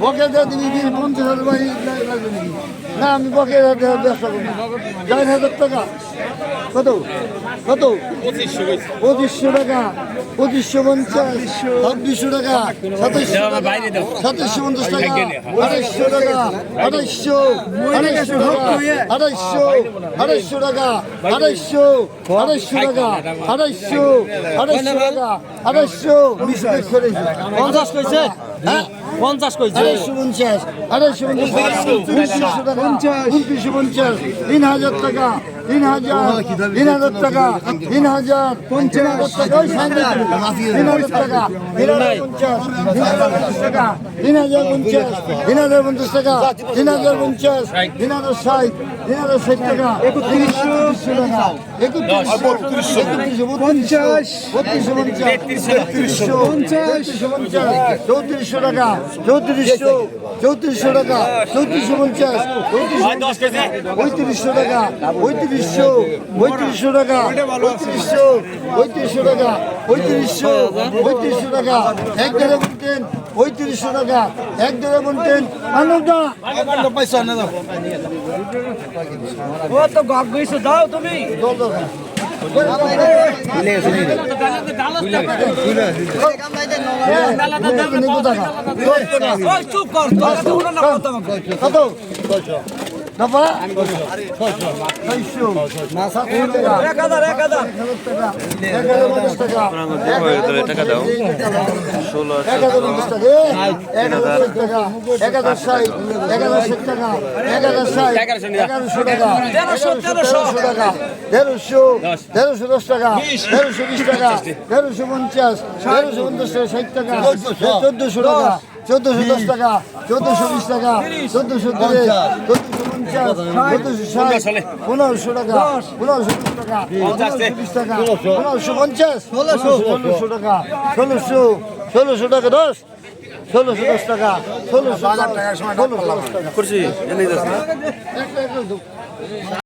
বকে নাকি না আমি বকে ব্যবসা করি চার হাজার টাকা কত কত পঁচিশশো টাকা। পঁচিশশো পঞ্চাশ ছাব্বিশশো টাকা সাতাইশশো টাকা সাতাইশশো পঞ্চাশ টাকা আড়াইশো টাকা আড়াইশো আড়াইশো টাকা আড়াইশো আড়াইশো টাকা আড়াইশো আড়াইশো টাকা আড়াইশো আড়াইশো টাকা আড়াইশো করেছি পঞ্চাশ কইছে? হ্যাঁ পঞ্চাশ কইছে। আড়াইশো পঞ্চাশ আড়াইশো পঞ্চাশ। উনত্রিশশো টাকা উনত্রিশশো পঞ্চাশ তিন হাজার টাকা তিন হাজার তিন হাজার টাকা তিন হাজার হাজার টাকা তিন হাজার টাকা তিন হাজার পঞ্চাশ পঞ্চাশ টাকা তিন হাজার পঞ্চাশ তিন হাজার পঞ্চাশ টাকা তিন হাজার পঞ্চাশ তিন হাজার ষাট তিন হাজার ষাট টাকা একত্রিশশো টাকা একত্রিশশো পঞ্চাশ। বত্রিশশো পঞ্চাশ পঞ্চাশ পঞ্চাশ চৌত্রিশশো টাকা চৌত্রিশশো চৌত্রিশশো টাকা চৌত্রিশশো পঞ্চাশ চৌত্রিশশো পঁয়ত্রিশশো টাকা পঁয়ত্রিশশো পঁয়ত্রিশশো টাকা পঁয়ত্রিশশো পঁয়ত্রিশশো টাকা পঁয়ত্রিশশো পঁয়ত্রিশশো টাকা এক দেড়ে বলতেন পঁয়ত্রিশশো টাকা এক দেড়ে বলতেন আনন্দা ও তো গপ গইছো যাও তুমি দল দল চুপ কর কত সাত টাকা এক টাকা এক হাজার পঞ্চাশ টাকা এগারোশো তেরোশো, দশ টাকা তেরোশো বিশ টাকা তেরোশো পঞ্চাশ তেরোশো পঞ্চাশ ষাট টাকা চোদ্দশো টাকা চোদ্দশো দশ টাকা চোদ্দশো বিশ টাকা চোদ্দশো তিরিশ চোদ্দশো পঞ্চাশ চোদ্দশো ষাট পনেরোশো টাকা পনেরোশো বিশ টাকা পনেরোশো বিশ টাকা পনেরোশো পঞ্চাশ ষোলোশো। ষোলোশো টাকা ষোলোশো ষোলোশো টাকা দশ ষোলোশো দশ টাকা ষোলোশো টাকা ষোলোশো দশ টাকা।